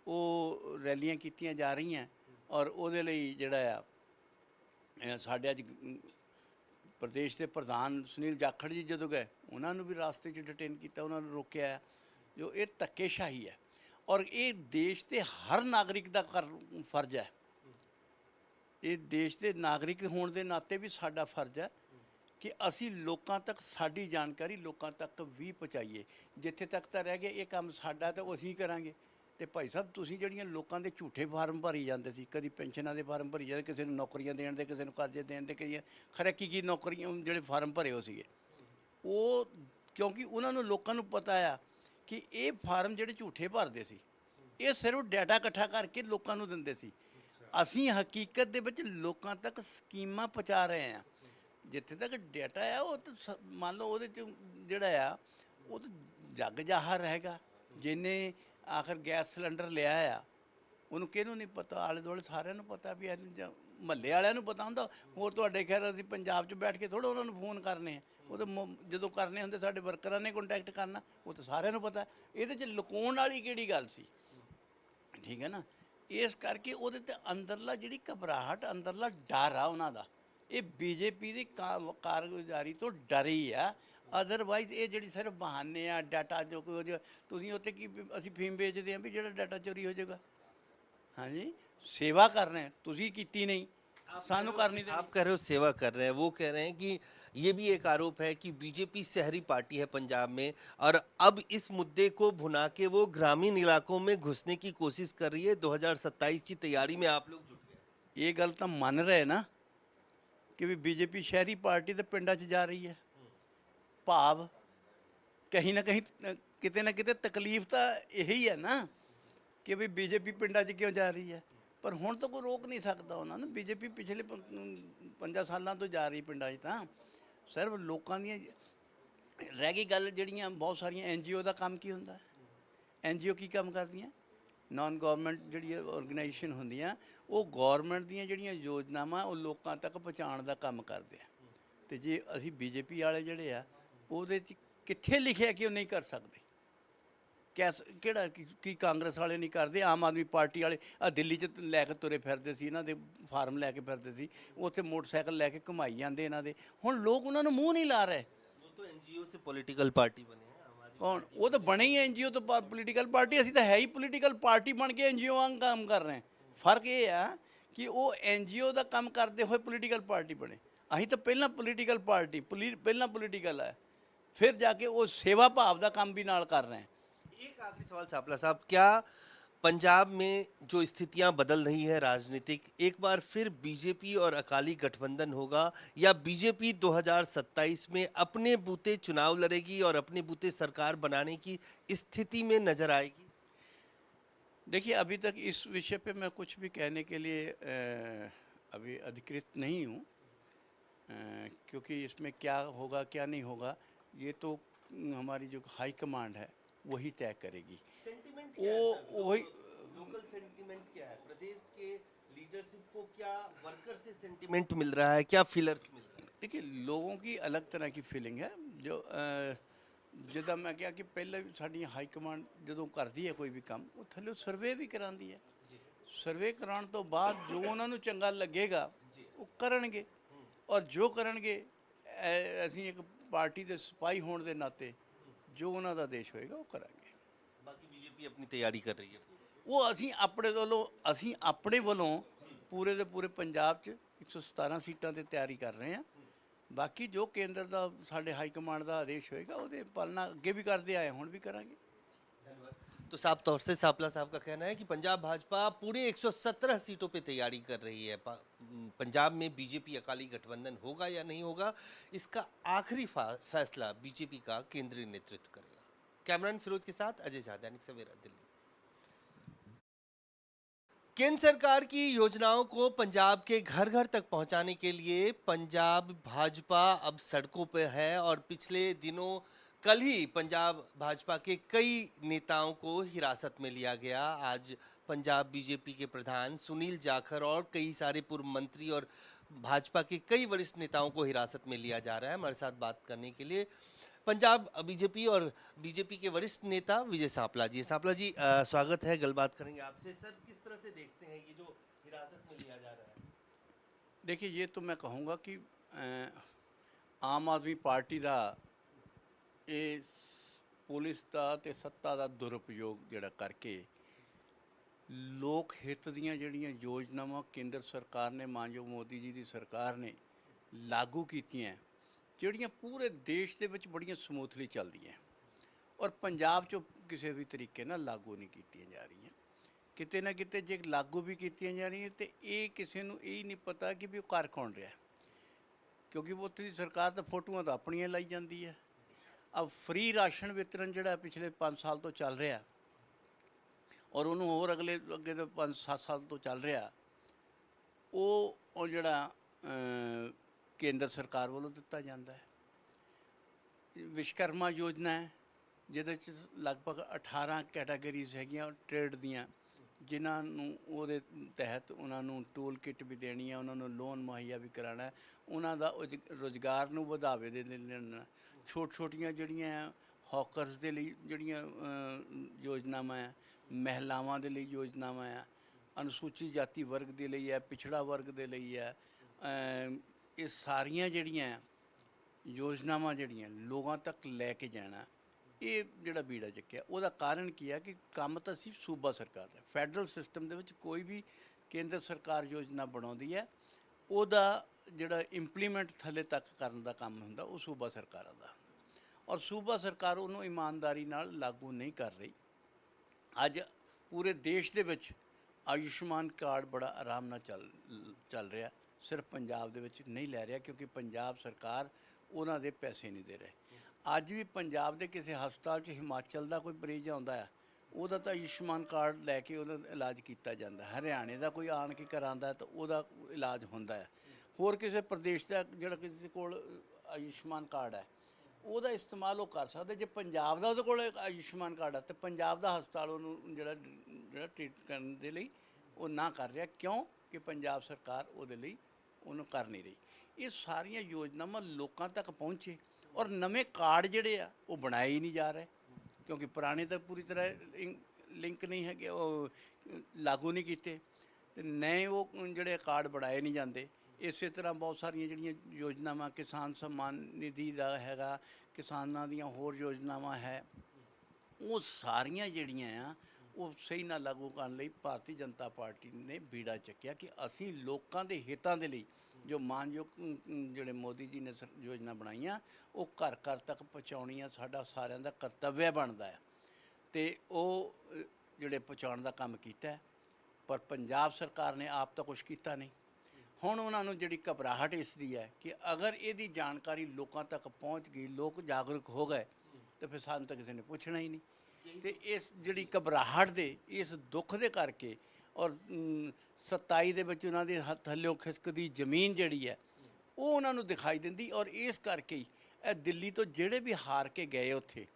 वो रैलियाँ कीतियाँ जा रही हैं और वो जोड़ा ਸਾਡੇ ਅੱਜ ਪ੍ਰਦੇਸ਼ ਦੇ ਪ੍ਰਧਾਨ ਸੁਨੀਲ ਜਾਖੜ ਜੀ ਜਦੋਂ ਗਏ, ਉਹਨਾਂ ਨੂੰ ਵੀ ਰਾਸਤੇ 'ਚ ਡਿਟੇਨ ਕੀਤਾ, ਉਹਨਾਂ ਨੂੰ ਰੋਕਿਆ ਹੈ। ਜੋ ਇਹ ਧੱਕੇਸ਼ਾਹੀ ਹੈ ਔਰ ਇਹ ਦੇਸ਼ ਦੇ ਹਰ ਨਾਗਰਿਕ ਦਾ ਕਰ ਫਰਜ਼ ਹੈ। ਇਹ ਦੇਸ਼ ਦੇ ਨਾਗਰਿਕ ਹੋਣ ਦੇ ਨਾਤੇ ਵੀ ਸਾਡਾ ਫਰਜ਼ ਹੈ ਕਿ ਅਸੀਂ ਲੋਕਾਂ ਤੱਕ ਸਾਡੀ ਜਾਣਕਾਰੀ ਲੋਕਾਂ ਤੱਕ ਵੀ ਪਹੁੰਚਾਈਏ। ਜਿੱਥੇ ਤੱਕ ਤਾਂ ਰਹਿ ਗਿਆ, ਇਹ ਕੰਮ ਸਾਡਾ ਤਾਂ ਉਹ ਅਸੀਂ ਕਰਾਂਗੇ। ਤੇ ਭਾਈ ਸਾਹਿਬ, ਤੁਸੀਂ ਜਿਹੜੀਆਂ ਲੋਕਾਂ ਦੇ ਝੂਠੇ ਫਾਰਮ ਭਰੀ ਜਾਂਦੇ ਸੀ, ਕਦੀ ਪੈਨਸ਼ਨਾਂ ਦੇ ਫਾਰਮ ਭਰੀ ਜਾਂਦੇ, ਕਿਸੇ ਨੂੰ ਨੌਕਰੀਆਂ ਦੇਣ ਦੇ, ਕਿਸੇ ਨੂੰ ਕਰਜ਼ੇ ਦੇਣ ਦੇ ਕਈ ਖਰੇ ਕੀ ਕੀ ਨੌਕਰੀਆਂ ਜਿਹੜੇ ਫਾਰਮ ਭਰੇ ਹੋ ਸੀਗੇ। ਉਹ ਕਿਉਂਕਿ ਉਹਨਾਂ ਨੂੰ ਲੋਕਾਂ ਨੂੰ ਪਤਾ ਆ ਕਿ ਇਹ ਫਾਰਮ ਜਿਹੜੇ ਝੂਠੇ ਭਰਦੇ ਸੀ, ਇਹ ਸਿਰਫ ਡਾਟਾ ਇਕੱਠਾ ਕਰਕੇ ਲੋਕਾਂ ਨੂੰ ਦਿੰਦੇ ਸੀ। ਅਸੀਂ ਹਕੀਕਤ ਦੇ ਵਿੱਚ ਲੋਕਾਂ ਤੱਕ ਸਕੀਮਾਂ ਪਹੁੰਚਾ ਰਹੇ ਹਾਂ। ਜਿੱਥੇ ਤੱਕ ਡਾਟਾ ਆ, ਉਹ ਤਾਂ ਸ- ਮੰਨ ਲਓ ਉਹਦੇ ਚ ਜਿਹੜਾ ਆ, ਉਹ ਤਾਂ ਜੱਗ ਜਾਹਰ ਰਹੇਗਾ। ਜਿਹਨੇ ਆਖਰ ਗੈਸ ਸਿਲੰਡਰ ਲਿਆ ਆ, ਉਹਨੂੰ ਕਿਹਨੂੰ ਨਹੀਂ ਪਤਾ? ਆਲੇ ਦੁਆਲੇ ਸਾਰਿਆਂ ਨੂੰ ਪਤਾ ਵੀ ਮਹੱਲੇ ਵਾਲਿਆਂ ਨੂੰ ਪਤਾ ਹੁੰਦਾ। ਹੋਰ ਤੁਹਾਡੇ ਖੈਰ ਅਸੀਂ ਪੰਜਾਬ 'ਚ ਬੈਠ ਕੇ ਥੋੜਾ ਉਹਨਾਂ ਨੂੰ ਫੋਨ ਕਰਨੇ ਆ। ਉਹ ਤਾਂ ਮ- ਜਦੋਂ ਕਰਨੇ ਹੁੰਦੇ ਸਾਡੇ ਵਰਕਰਾਂ ਨੇ ਕੰਟੈਕਟ ਕਰਨਾ, ਉਹ ਤਾਂ ਸਾਰਿਆਂ ਨੂੰ ਪਤਾ। ਇਹਦੇ 'ਚ ਲੁਕਾਉਣ ਵਾਲੀ ਕਿਹੜੀ ਗੱਲ ਸੀ? ਠੀਕ ਹੈ ਨਾ? ਇਸ ਕਰਕੇ ਉਹਦੇ ਤੇ ਅੰਦਰਲਾ ਜਿਹੜੀ ਘਬਰਾਹਟ, ਅੰਦਰਲਾ ਡਰ ਆ ਉਹਨਾਂ ਦਾ। ਇਹ ਬੀਜੇਪੀ ਦੀ ਕਾ- ਕਾਰਗੁਜ਼ਾਰੀ ਤੋਂ ਡਰ ਹੀ ਆ ਅਦਰਵਾਈਜ਼ ਇਹ ਜਿਹੜੀ ਸਿਰਫ ਬਹਾਨੇ ਆ ਡਾਟਾ ਜੋ ਕੋਈ ਉਹਦੇ- ਤੁਸੀਂ ਉੱਥੇ ਕੀ ਵੀ ਅਸੀਂ ਫੀਮ ਵੇਚਦੇ ਆ ਵੀ ਜਿਹੜਾ ਡਾਟਾ ਚੋਰੀ ਹੋ ਜਾਏਗਾ ਹਾਂਜੀ ਸੇਵਾ ਕਰ ਰਹੇ ਹਾਂ ਤੁਸੀਂ ਕੀਤੀ ਨਹੀਂ ਸਾਨੂੰ ਕਰਨੀ ਦੇ आप कह रहे हो सेवा कर रहे हैं वो कह रहे हैं कि ये भी एक आरोप है कि बीजेपी शहरी पार्टी है पंजाब में और अब इस मुद्दे को भुना के वो ग्रामीण इलाकों में घुसने की कोशिश कर रही है 2027 की तैयारी में आप लोग जुट गए ਇਹ ਗੱਲ ਤਾਂ ਮੰਨ ਰਹੇ ਨਾ ਕਿ ਵੀ ਬੀਜੇਪੀ ਸ਼ਹਿਰੀ ਪਾਰਟੀ ਤੇ ਪਿੰਡਾਂ 'ਚ ਜਾ ਰਹੀ ਹੈ। ਭਾਵ ਕਹੀਂ ਨਾ ਕਹੀਂ ਕਿਤੇ ਨਾ ਕਿਤੇ ਤਕਲੀਫ ਤਾਂ ਇਹੀ ਹੈ ਨਾ ਕਿ ਵੀ ਬੀਜੇਪੀ ਪਿੰਡਾਂ 'ਚ ਕਿਉਂ ਜਾ ਰਹੀ ਹੈ। ਪਰ ਹੁਣ ਤਾਂ ਕੋਈ ਰੋਕ ਨਹੀਂ ਸਕਦਾ ਉਹਨਾਂ ਨੂੰ। ਬੀਜੇਪੀ ਪਿਛਲੇ 5 ਸਾਲਾਂ ਤੋਂ ਜਾ ਰਹੀ ਪਿੰਡਾਂ 'ਚ ਤਾਂ। ਸਿਰਫ ਲੋਕਾਂ ਦੀਆਂ ਰਹਿ ਗਈ ਗੱਲ ਜਿਹੜੀਆਂ ਬਹੁਤ ਸਾਰੀਆਂ ਐਨਜੀਓ ਦਾ ਕੰਮ ਕੀ ਹੁੰਦਾ ਹੈ? ਐਨਜੀਓ ਕੀ ਕੰਮ ਕਰਦੀਆਂ? ਨਾਨ ਗਵਰਨਮੈਂਟ ਜਿਹੜੀ ਆਰਗੇਨਾਈਜੇਸ਼ਨ ਹੁੰਦੀਆਂ, ਉਹ ਗਵਰਨਮੈਂਟ ਦੀਆਂ ਜਿਹੜੀਆਂ ਯੋਜਨਾਵਾਂ, ਉਹ ਲੋਕਾਂ ਤੱਕ ਪਹੁੰਚਾਉਣ ਦਾ ਕੰਮ ਕਰਦੇ ਆ। ਤੇ ਜੇ ਅਸੀਂ ਬੀਜੇਪੀ ਵਾਲੇ ਜਿਹੜੇ ਆ, ਉਹਦੇ ਚ ਕਿੱਥੇ ਲਿਖਿਆ ਕਿ ਉਹ ਨਹੀਂ ਕਰ ਸਕਦੇ? ਕੈਸ, ਕਿਹੜਾ, ਕੀ ਕਾਂਗਰਸ ਵਾਲੇ ਨਹੀਂ ਕਰਦੇ? ਆਮ ਆਦਮੀ ਪਾਰਟੀ ਵਾਲੇ ਆ ਦਿੱਲੀ 'ਚ ਲੈ ਕੇ ਤੁਰੇ ਫਿਰਦੇ ਸੀ, ਇਹਨਾਂ ਦੇ ਫਾਰਮ ਲੈ ਕੇ ਫਿਰਦੇ ਸੀ, ਉੱਥੇ ਮੋਟਰਸਾਈਕਲ ਲੈ ਕੇ ਘੁਮਾਈ ਜਾਂਦੇ ਇਹਨਾਂ ਦੇ। ਹੁਣ ਲੋਕ ਉਹਨਾਂ ਨੂੰ ਮੂੰਹ ਨਹੀਂ ਲਾ ਰਹੇ। ਉਹ ਐਨਜੀਓ ਸੇ ਪੋਲੀਟੀਕਲ ਪਾਰਟੀ ਬਣੀ। ਕੌਣ? ਉਹ ਤਾਂ ਬਣੇ ਹੀ ਐਨਜੀਓ ਤੋਂ ਪੋਲੀਟੀਕਲ ਪਾਰਟੀ ਅਸੀਂ ਤਾਂ ਹੈ ਹੀ ਪੋਲੀਟੀਕਲ ਪਾਰਟੀ ਬਣ ਕੇ ਐਨਜੀਓ ਵਾਂਗ ਕੰਮ ਕਰ ਰਹੇ ਫ਼ਰਕ ਇਹ ਆ ਕਿ ਉਹ ਐਨਜੀਓ ਦਾ ਕੰਮ ਕਰਦੇ ਹੋਏ ਪੋਲੀਟੀਕਲ ਪਾਰਟੀ ਬਣੇ। ਅਸੀਂ ਤਾਂ ਪਹਿਲਾਂ ਪੋਲੀਟੀਕਲ ਪਾਰਟੀ ਪਹਿਲਾਂ ਪੋਲੀਟੀਕਲ ਹੈ ਫਿਰ ਜਾ ਕੇ ਉਹ ਸੇਵਾ ਭਾਵ ਦਾ ਕੰਮ ਵੀ ਨਾਲ ਕਰ ਰਹੇ ਇਹ ਆਖਰੀ ਸਵਾਲ ਸਾਪਲਾ ਸਾਹਿਬ, ਕਿਆ पंजाब में जो स्थितियाँ बदल रही है राजनीतिक, एक बार फिर बीजेपी और अकाली गठबंधन होगा या बीजेपी 2027 में अपने बूते चुनाव लड़ेगी और अपने बूते सरकार बनाने की स्थिति में नज़र आएगी? देखिए, अभी तक इस विषय पे मैं कुछ भी कहने के लिए अभी अधिकृत नहीं हूँ क्योंकि इसमें क्या होगा, क्या नहीं होगा, ये तो हमारी जो हाई कमांड है वही तय करेगी सेंटिमेंट वो वही लोकल सेंटिमेंट क्या है प्रदेश के लीडरशिप को क्या वर्कर से सेंटिमेंट मिल रहा है क्या फीलर्स मिल रहे हैं देखिए लोगों की अलग तरह की फीलिंग है ਜੋ ਅ, ਜਿੱਦਾਂ ਮੈਂ ਕਿਹਾ ਕਿ ਪਹਿਲਾਂ ਵੀ ਸਾਡੀ ਹਾਈ ਕਮਾਂਡ ਜਦੋਂ ਕਰਦੀ ਹੈ ਕੋਈ ਵੀ ਕੰਮ ਉਹ ਥੱਲੇ ਸਰਵੇ ਵੀ ਕਰਾਉਂਦੀ ਹੈ ਸਰਵੇ ਕਰਾਉਣ ਤੋਂ ਬਾਅਦ ਜੋ ਉਹਨਾਂ ਨੂੰ ਚੰਗਾ ਲੱਗੇਗਾ ਉਹ ਕਰਨਗੇ ਔਰ ਜੋ ਕਰਨਗੇ ਐ- ਅਸੀਂ ਇੱਕ ਪਾਰਟੀ ਦੇ ਸਿਪਾਹੀ ਹੋਣ ਦੇ ਨਾਤੇ ਜੋ ਉਹਨਾਂ ਦਾ ਦੇਸ਼ ਹੋਏਗਾ ਉਹ ਕਰਾਂਗੇ बाकी बीजेपी अपनी तैयारी कर रही है ਉਹ ਅਸੀਂ ਆਪਣੇ ਵੱਲੋਂ ਅਸੀਂ ਆਪਣੇ ਵੱਲੋਂ ਪੂਰੇ ਦੇ ਪੂਰੇ ਪੰਜਾਬ 'ਚ 117 ਸੀਟਾਂ ਤੇ ਤਿਆਰੀ ਕਰ ਰਹੇ ਹਾਂ ਬਾਕੀ ਜੋ ਕੇਂਦਰ ਦਾ ਸਾਡੇ ਹਾਈ ਕਮਾਂਡ ਦਾ ਆਦੇਸ਼ ਹੋਏਗਾ ਉਹਦੇ ਪਾਲਣਾ ਅੱਗੇ ਵੀ ਕਰਦੇ ਆਏ ਹੁਣ ਵੀ ਕਰਾਂਗੇ तो साफ तौर से सापला साहब का कहना है कि पंजाब भाजपा पूरे 117 सीटों पे तैयारी कर रही है प- पंजाब में बीजेपी अकाली गठबंधन होगा या नहीं होगा, इसका आखिरी फैसला बीजेपी का केंद्रीय नेतृत्व करेगा। कैमरान फिरोज के साथ अजय झा, दैनिक सवेरा, दिल्ली। केंद्र सरकार की योजनाओं को पंजाब के घर घर तक पहुँचाने के लिए पंजाब भाजपा अब सड़कों पर है और पिछले दिनों कल ही पंजाब भाजपा के कई नेताओं को हिरासत में लिया गया। आज पंजाब बीजेपी के प्रधान सुनील जाखर और कई सारे पूर्व मंत्री और भाजपा के कई वरिष्ठ नेताओं को हिरासत में लिया जा रहा है। हमारे साथ बात करने के लिए पंजाब बीजेपी और बीजेपी के वरिष्ठ नेता विजय सांपला जी सांपला जी आ, स्वागत है। गलबात करेंगे आपसे। सर किस तरह से देखते हैं ये जो हिरासत में लिया जा रहा है? देखिए ये तो मैं कहूँगा कि आम आदमी पार्टी का पुलिस का सत्ता का दुरुपयोग जरा करके ਲੋਕ ਹਿੱਤ ਦੀਆਂ ਜਿਹੜੀਆਂ ਯੋਜਨਾਵਾਂ ਕੇਂਦਰ ਸਰਕਾਰ ਨੇ, ਮਾਨਯੋਗ ਮੋਦੀ ਜੀ ਦੀ ਸਰਕਾਰ ਨੇ ਲਾਗੂ ਕੀਤੀਆਂ ਜਿਹੜੀਆਂ ਪੂਰੇ ਦੇਸ਼ ਦੇ ਵਿੱਚ ਬੜੀਆਂ ਸਮੂਥਲੀ ਚੱਲਦੀਆਂ ਔਰ ਪੰਜਾਬ 'ਚੋਂ ਕਿਸੇ ਵੀ ਤਰੀਕੇ ਨਾਲ ਲਾਗੂ ਨਹੀਂ ਕੀਤੀਆਂ ਜਾ ਰਹੀਆਂ। ਕਿਤੇ ਨਾ ਕਿਤੇ ਜੇ ਲਾਗੂ ਵੀ ਕੀਤੀਆਂ ਜਾ ਰਹੀਆਂ ਤੇ ਇਹ ਕਿਸੇ ਨੂੰ ਇਹ ਨਹੀਂ ਪਤਾ ਕਿ ਵੀ ਉਹ ਕਰ ਕੌਣ ਰਿਹਾ ਕਿਉਂਕਿ ਉੱਥੇ ਦੀ ਸਰਕਾਰ ਤਾਂ ਫੋਟੋਆਂ ਤਾਂ ਆਪਣੀਆਂ ਲਾਈ ਜਾਂਦੀ ਹੈ। ਆ ਫ੍ਰੀ ਰਾਸ਼ਨ ਵਿਤਰਨ ਜਿਹੜਾ ਪਿਛਲੇ 5 ਸਾਲ ਤੋਂ ਚੱਲ ਰਿਹਾ ਔਰ ਉਹਨੂੰ ਹੋਰ ਅਗਲੇ ਅੱਗੇ ਤੋਂ 5-7 ਸਾਲ ਤੋਂ ਚੱਲ ਰਿਹਾ, ਉਹ ਉਹ ਜਿਹੜਾ ਕੇਂਦਰ ਸਰਕਾਰ ਵੱਲੋਂ ਦਿੱਤਾ ਜਾਂਦਾ ਹੈ। ਵਿਸ਼ਕਰਮਾ ਯੋਜਨਾ ਹੈ, ਜਿਹਦੇ ਚ ਲਗਭਗ 18 ਕੈਟਾਗਰੀਜ਼ ਹੈਗੀਆਂ ਟ੍ਰੇਡ ਦੀਆਂ, ਜਿਨ੍ਹਾਂ ਨੂੰ ਉਹਦੇ ਤਹਿਤ ਉਹਨਾਂ ਨੂੰ ਟੂਲ ਕਿੱਟ ਵੀ ਦੇਣੀ ਹੈ, ਉਹਨਾਂ ਨੂੰ ਲੋਨ ਮੁਹੱਈਆ ਵੀ ਕਰਾਉਣਾ ਹੈ। ਉਹਨਾਂ ਦਾ ਉਜ- ਰੁਜ਼ਗਾਰ ਨੂੰ ਵਧਾਵੇ ਦੇ ਦੇਣਾ। ਛੋਟ ਛੋਟੀਆਂ ਜਿਹੜੀਆਂ ਹੌਕਰਸ ਦੇ ਲਈ ਜਿਹੜੀਆਂ ਯੋਜਨਾਵਾਂ ਹੈ ਮਹਿਲਾਵਾਂ ਦੇ ਲਈ ਯੋਜਨਾਵਾਂ ਆ, ਅਨੁਸੂਚਿਤ ਜਾਤੀ ਵਰਗ ਦੇ ਲਈ ਹੈ ਪਿਛੜਾ ਵਰਗ ਦੇ ਲਈ ਹੈ ਇਹ ਸਾਰੀਆਂ ਜਿਹੜੀਆਂ ਯੋਜਨਾਵਾਂ ਜਿਹੜੀਆਂ, ਲੋਕਾਂ ਤੱਕ ਲੈ ਕੇ ਜਾਣਾ, ਇਹ ਜਿਹੜਾ ਬੀੜਾ ਚੱਕਿਆ, ਉਹਦਾ ਕਾਰਨ ਕੀ ਹੈ ਕਿ ਕੰਮ ਤਾਂ ਸਿਰਫ ਸੂਬਾ ਸਰਕਾਰ ਦਾ, ਫੈਡਰਲ ਸਿਸਟਮ ਦੇ ਵਿੱਚ ਕੋਈ ਵੀ ਕੇਂਦਰ ਸਰਕਾਰ ਯੋਜਨਾ ਬਣਾਉਂਦੀ ਹੈ ਉਹਦਾ ਜਿਹੜਾ ਇੰਪਲੀਮੈਂਟ ਥੱਲੇ ਤੱਕ ਕਰਨ ਦਾ ਕੰਮ ਹੁੰਦਾ, ਉਹ ਸੂਬਾ ਸਰਕਾਰਾਂ ਦਾ। ਔਰ ਸੂਬਾ ਸਰਕਾਰ ਉਹਨੂੰ ਇਮਾਨਦਾਰੀ ਨਾਲ ਲਾਗੂ ਨਹੀਂ ਕਰ ਰਹੀ। ਅੱਜ ਪੂਰੇ ਦੇਸ਼ ਦੇ ਵਿੱਚ ਆਯੁਸ਼ਮਾਨ ਕਾਰਡ ਬੜਾ ਆਰਾਮ ਨਾਲ ਚੱਲ ਚੱਲ ਰਿਹਾ। ਸਿਰਫ ਪੰਜਾਬ ਦੇ ਵਿੱਚ ਨਹੀਂ ਲੈ ਰਿਹਾ ਕਿਉਂਕਿ ਪੰਜਾਬ ਸਰਕਾਰ ਉਹਨਾਂ ਦੇ ਪੈਸੇ ਨਹੀਂ ਦੇ ਰਹੇ। ਅੱਜ ਵੀ ਪੰਜਾਬ ਦੇ ਕਿਸੇ ਹਸਪਤਾਲ 'ਚ ਹਿਮਾਚਲ ਦਾ ਕੋਈ ਮਰੀਜ਼ ਆਉਂਦਾ ਆ, ਉਹਦਾ ਤਾਂ ਆਯੁਸ਼ਮਾਨ ਕਾਰਡ ਲੈ ਕੇ ਉਹਦਾ ਇਲਾਜ ਕੀਤਾ ਜਾਂਦਾ। ਹਰਿਆਣੇ ਦਾ ਕੋਈ ਆਣ ਕੇ ਕਰਾਉਂਦਾ ਹੈ ਤਾਂ ਉਹਦਾ ਇਲਾਜ ਹੁੰਦਾ ਹੈ ਹੋਰ ਕਿਸੇ ਪ੍ਰਦੇਸ਼ ਦਾ ਜਿਹੜਾ ਕਿਸੇ ਕੋਲ ਆਯੁਸ਼ਮਾਨ ਕਾਰਡ ਹੈ ਉਹਦਾ ਇਸਤੇਮਾਲ ਉਹ ਕਰ ਸਕਦੇ, ਜੇ ਪੰਜਾਬ ਦਾ ਉਹਦੇ ਕੋਲ ਆਯੁਸ਼ਮਾਨ ਕਾਰਡ ਆ, ਤੇ ਪੰਜਾਬ ਦਾ ਹਸਪਤਾਲ ਉਹਨੂੰ ਜਿਹੜਾ ਜਿਹੜਾ ਟ੍ਰੀਟ ਕਰਨ ਦੇ ਲਈ ਉਹ ਨਾ ਕਰ ਰਿਹਾ, ਕਿਉਂ? ਕਿ ਪੰਜਾਬ ਸਰਕਾਰ ਉਹਦੇ ਲਈ ਉਹਨੂੰ ਕਰ ਨਹੀਂ ਰਹੀ। ਇਹ ਸਾਰੀਆਂ ਯੋਜਨਾਵਾਂ ਲੋਕਾਂ ਤੱਕ ਪਹੁੰਚੇ ਔਰ ਨਵੇਂ ਕਾਰਡ ਜਿਹੜੇ ਆ, ਉਹ ਬਣਾਏ ਹੀ ਨਹੀਂ ਜਾ ਰਹੇ, ਕਿਉਂਕਿ ਪੁਰਾਣੇ ਤਾਂ ਪੂਰੀ ਤਰ੍ਹਾਂ ਲਿੰਕ ਨਹੀਂ ਹੈਗੇ, ਉਹ ਲਾਗੂ ਨਹੀਂ ਕੀਤੇ, ਤੇ ਨਵੇਂ ਉਹ ਜਿਹੜੇ ਕਾਰਡ ਬਣਾਏ ਨਹੀਂ ਜਾਂਦੇ ਇਸੇ ਤਰ੍ਹਾਂ ਬਹੁਤ ਸਾਰੀਆਂ ਜਿਹੜੀਆਂ ਯੋਜਨਾਵਾਂ, ਕਿਸਾਨ ਸਨਮਾਨ ਨਿਧੀ ਦਾ ਹੈਗਾ, ਕਿਸਾਨਾਂ ਦੀਆਂ ਹੋਰ ਯੋਜਨਾਵਾਂ ਹੈ, ਉਹ ਸਾਰੀਆਂ ਜਿਹੜੀਆਂ ਆ, ਉਹ ਸਹੀ ਨਾਲ ਲਾਗੂ ਕਰਨ ਲਈ ਭਾਰਤੀ ਜਨਤਾ ਪਾਰਟੀ ਨੇ ਬੀੜਾ ਚੱਕਿਆ ਕਿ ਅਸੀਂ ਲੋਕਾਂ ਦੇ ਹਿੱਤਾਂ ਦੇ ਲਈ ਜੋ ਮਾਨਯੋਗ ਜਿਹੜੇ ਮੋਦੀ ਜੀ ਨੇ ਸਰ- ਯੋਜਨਾ ਬਣਾਈਆਂ, ਉਹ ਘਰ ਘਰ ਤੱਕ ਪਹੁੰਚਾਉਣੀਆਂ ਸਾਡਾ ਸਾਰਿਆਂ ਦਾ ਕਰਤੱਵ ਬਣਦਾ ਹੈ ਤੇ ਉਹ ਜਿਹੜੇ ਪਹੁੰਚਾਉਣ ਦਾ ਕੰਮ ਕੀਤਾ ਪਰ ਪੰਜਾਬ ਸਰਕਾਰ ਨੇ ਆਪ ਤਾਂ ਕੁਝ ਕੀਤਾ ਨਹੀਂ। ਹੁਣ ਉਹਨਾਂ ਨੂੰ ਜਿਹੜੀ ਘਬਰਾਹਟ ਇਸ ਦੀ ਹੈ ਕਿ ਅਗਰ ਇਹਦੀ ਜਾਣਕਾਰੀ ਲੋਕਾਂ ਤੱਕ ਪਹੁੰਚ ਗਈ ਲੋਕ ਜਾਗਰੂਕ ਹੋ ਗਏ ਤਾਂ ਫਿਰ ਸਾਨੂੰ ਤਾਂ ਕਿਸੇ ਨੇ ਪੁੱਛਣਾ ਹੀ ਨਹੀਂ। ਤੇ ਇਸ ਜਿਹੜੀ ਘਬਰਾਹਟ ਦੇ ਇਸ ਦੁੱਖ ਦੇ ਕਰਕੇ ਔਰ ਅਮ, 27 ਦੇ ਵਿੱਚ ਉਹਨਾਂ ਦੀ ਹੱਥ ਥੱਲਿਓਂ ਖਿਸਕਦੀ ਜ਼ਮੀਨ ਜਿਹੜੀ ਹੈ ਉਹ ਉਹਨਾਂ ਨੂੰ ਦਿਖਾਈ ਦਿੰਦੀ ਔਰ ਇਸ ਕਰਕੇ ਹੀ ਇਹ ਦਿੱਲੀ ਤੋਂ ਜਿਹੜੇ ਵੀ ਹਾਰ ਕੇ ਗਏ ਉੱਥੇ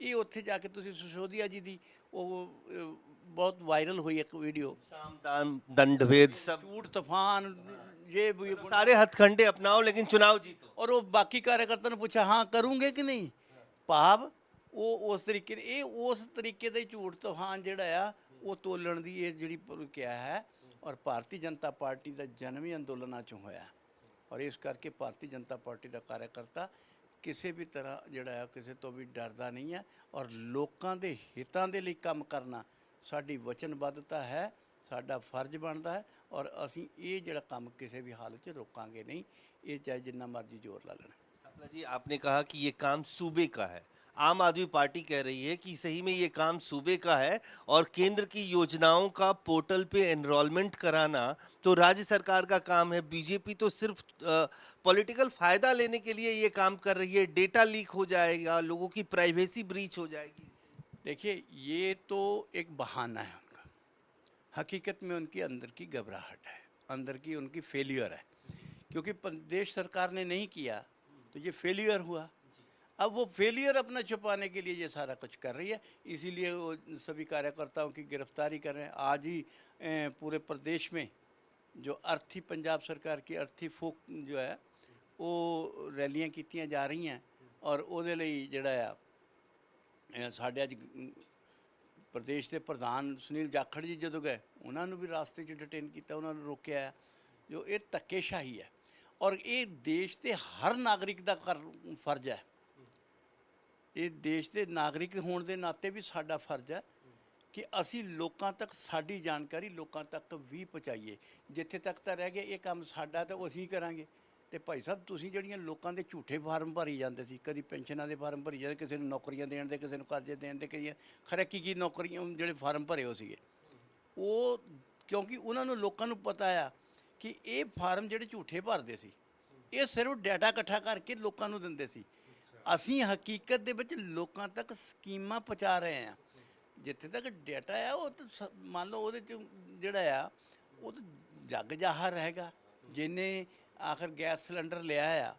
ਇਹ ਉੱਥੇ ਜਾ ਕੇ ਤੁਸੀਂ ਸੁਸ਼ੋਧਿਆ ਜੀ ਦੀ ਉਹ ਅਹ, ਬਹੁਤ ਵਾਇਰਲ ਹੋਈ ਇੱਕ ਵੀਡੀਓ साम दान दंड भेद सब ਝੂਠ ਤੂਫਾਨ ਇਹ ਵੀ सारे हथकंडे अपनाओ लेकिन चुनाव जीतो ਔਰ ਉਹ ਬਾਕੀ ਕਾਰਜਕਰਤਾ ਨੂੰ ਪੁੱਛਿਆ ਹਾਂ ਕਰੂੰਗੇ ਕਿ ਨਹੀਂ ਭਾਵ ਉਹ ਉਸ ਤਰੀਕੇ ਇਹ ਉਸ ਤਰੀਕੇ ਦਾ ਹੀ ਝੂਠ ਤੂਫਾਨ ਜਿਹੜਾ ਆ ਉਹ ਤੋਲਣ ਦੀ ਇਹ ਜਿਹੜੀ ਪ੍ਰਕਿਰਿਆ ਹੈ ਔਰ ਭਾਰਤੀ ਜਨਤਾ ਪਾਰਟੀ ਦਾ ਜਨਮ ਹੀ ਅੰਦੋਲਨਾਂ ਚੋਂ ਹੋਇਆ ਔਰ ਇਸ ਕਰਕੇ ਭਾਰਤੀ ਜਨਤਾ ਪਾਰਟੀ ਦਾ ਕਾਰਜਕਰਤਾ ਕਿਸੇ ਵੀ ਤਰ੍ਹਾਂ ਜਿਹੜਾ ਹੈ ਕਿਸੇ ਤੋਂ ਵੀ ਡਰਦਾ ਨਹੀਂ ਹੈ ਔਰ ਲੋਕਾਂ ਦੇ ਹਿੱਤਾਂ ਦੇ ਲਈ ਕੰਮ ਕਰਨਾ ਸਾਡੀ ਵਚਨਬੱਧਤਾ ਹੈ ਸਾਡਾ ਫਰਜ਼ ਬਣਦਾ ਹੈ ਔਰ ਅਸੀਂ ਇਹ ਜਿਹੜਾ ਕੰਮ ਕਿਸੇ ਵੀ ਹਾਲਤ 'ਚ ਰੋਕਾਂਗੇ ਨਹੀਂ ਇਹ ਚਾਹੇ ਜਿੰਨਾ ਮਰਜ਼ੀ ਜ਼ੋਰ ਲਾ ਲੈਣ सपना जी आपने कहा कि ये काम सूबे का है आम आदमी पार्टी कह रही है कि सही में ये काम सूबे का है और केंद्र की योजनाओं का पोर्टल पे एनरोलमेंट कराना तो राज्य सरकार का काम है बीजेपी तो सिर्फ पॉलिटिकल फायदा लेने के लिए ये काम कर रही है डेटा लीक हो जाएगा लोगों की प्राइवेसी ब्रीच हो जाएगी देखिए, ये तो एक बहाना है उनका। हकीकत में उनकी अंदर की घबराहट है, अंदर की उनकी फेलियर है। क्योंकि देश सरकार ने नहीं किया तो ये फेलियर हुआ। अब वो फेलियर अपना छुपाने के लिए ये सारा कुछ कर रही है। इसीलिए वो सभी कार्यकर्ताओं की गिरफ्तारी कर रहे हैं। आज ही पूरे प्रदेश में जो अर्थी, पंजाब सरकार की अर्थी फोक जो है, वो रैलियाँ कीतियाँ जा रही हैं और वो जड़ा ਸਾਡੇ ਅੱਜ ਪ੍ਰਦੇਸ਼ ਦੇ ਪ੍ਰਧਾਨ ਸੁਨੀਲ ਜਾਖੜ ਜੀ ਜਦੋਂ ਗਏ, ਉਹਨਾਂ ਨੂੰ ਵੀ ਰਾਸਤੇ 'ਚ ਡਿਟੇਨ ਕੀਤਾ, ਉਹਨਾਂ ਨੂੰ ਰੋਕਿਆ ਜੋ ਇਹ ਧੱਕੇਸ਼ਾਹੀ ਹੈ। ਔਰ ਇਹ ਦੇਸ਼ ਦੇ ਹਰ ਨਾਗਰਿਕ ਦਾ ਕਰ, ਫਰਜ਼ ਹੈ। ਇਹ ਦੇਸ਼ ਦੇ ਨਾਗਰਿਕ ਹੋਣ ਦੇ ਨਾਤੇ ਵੀ ਸਾਡਾ ਫਰਜ਼ ਹੈ ਕਿ ਅਸੀਂ ਲੋਕਾਂ ਤੱਕ ਸਾਡੀ ਜਾਣਕਾਰੀ ਲੋਕਾਂ ਤੱਕ ਵੀ ਪਹੁੰਚਾਈਏ। ਜਿੱਥੇ ਤੱਕ ਤਾਂ ਰਹਿ ਗਿਆ, ਇਹ ਕੰਮ ਸਾਡਾ ਤਾਂ ਉਹ ਅਸੀਂ ਕਰਾਂਗੇ। ਤੇ ਭਾਈ ਸਾਹਿਬ, ਤੁਸੀਂ ਜਿਹੜੀਆਂ ਲੋਕਾਂ ਦੇ ਝੂਠੇ ਫਾਰਮ ਭਰੀ ਜਾਂਦੇ ਸੀ, ਕਦੀ ਪੈਨਸ਼ਨਾਂ ਦੇ ਫਾਰਮ ਭਰੀ ਜਾਂਦੇ, ਕਿਸੇ ਨੂੰ ਨੌਕਰੀਆਂ ਦੇਣ ਦੇ, ਕਿਸੇ ਨੂੰ ਕਰਜ਼ੇ ਦੇਣ ਦੇ ਕਈ ਖਰੇ ਕੀ ਕੀ ਨੌਕਰੀਆਂ ਜਿਹੜੇ ਫਾਰਮ ਭਰੇ ਹੋ ਸੀਗੇ? ਉਹ ਕਿਉਂਕਿ ਉਹਨਾਂ ਨੂੰ ਲੋਕਾਂ ਨੂੰ ਪਤਾ ਆ ਕਿ ਇਹ ਫਾਰਮ ਜਿਹੜੇ ਝੂਠੇ ਭਰਦੇ ਸੀ, ਇਹ ਸਿਰਫ ਡਾਟਾ ਇਕੱਠਾ ਕਰਕੇ ਲੋਕਾਂ ਨੂੰ ਦਿੰਦੇ ਸੀ। ਅਸੀਂ ਹਕੀਕਤ ਦੇ ਵਿੱਚ ਲੋਕਾਂ ਤੱਕ ਸਕੀਮਾਂ ਪਹੁੰਚਾ ਰਹੇ ਹਾਂ। ਜਿੱਥੇ ਤੱਕ ਡਾਟਾ ਆ, ਉਹ ਤਾਂ ਸ- ਮੰਨ ਲਓ ਉਹਦੇ ਚ ਜਿਹੜਾ ਆ, ਉਹ ਤਾਂ ਜੱਗ ਜਾਹਰ ਹੈਗਾ। ਜਿਹਨੇ ਆਖਰ ਗੈਸ ਸਿਲੰਡਰ ਲਿਆ ਆ,